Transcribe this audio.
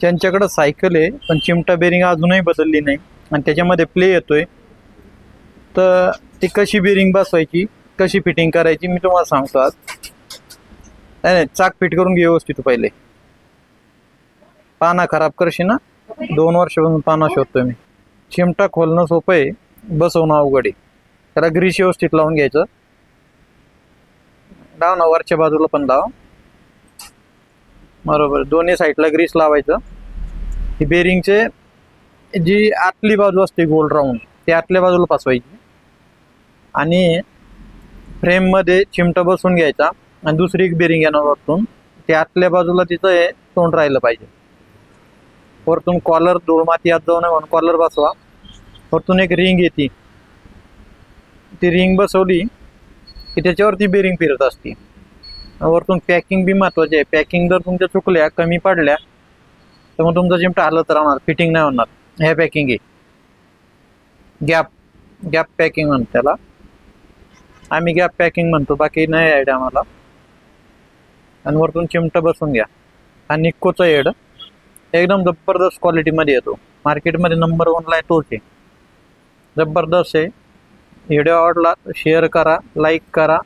त्यांच्याकडं सायकल आहे पण चिमटा बेरिंग अजूनही बदलली नाही. आणि त्याच्यामध्ये प्ले येतोय. तर ती कशी बेरिंग बसवायची कशी फिटिंग करायची मी तुम्हाला सांगतो आज. नाही नाही, चाक फिट करून घे व्यवस्थित पहिले. पाना खराब करशी ना? दोन वर्षापासून पाना शोधतोय मी. चिमटा खोलणं सोपं आहे बसवणं अवघड आहे. त्याला ग्रीस व्यवस्थित लावून घ्यायचं. लाव ना वरच्या बाजूला पण लाव. बरोबर. दोन्ही साईडला ग्रीस लावायचं. ही बेरिंगचे जी आतली बाजू असते गोल राऊंड ती आतल्या बाजूला पासवायची आणि फ्रेममध्ये चिमटा बसून घ्यायचा आणि दुसरी एक बेरिंग येणार वरतून. ते आतल्या बाजूला तिचं हे तोंड राहिलं पाहिजे. वरतून कॉलर धूळ माती आत जाऊ नये म्हणून कॉलर बसवा. वरतून एक रिंग येते. ती रिंग बसवली की त्याच्यावरती बेरिंग फिरत असते. वरतून पॅकिंग बी महत्वाची आहे. पॅकिंग जर तुमच्या चुकल्या कमी पडल्या तर मग तुमचा चिमटा हलत राहणार फिटिंग नाही होणार. हे पॅकिंग आहे. गॅप गॅप पॅकिंग म्हणतो त्याला. आम्ही गॅप पॅकिंग म्हणतो. बाकी नाही आयडिया आम्हाला. आणि वरतून चिमटा बसून घ्या. आणि निक्कोचा एड एकदम जबरदस्त क्वालिटीमध्ये येतो. मार्केटमध्ये नंबर वनला आहे तोच आहे. जबरदस्त आहे. व्हिडिओ आवडला शेअर करा लाईक करा.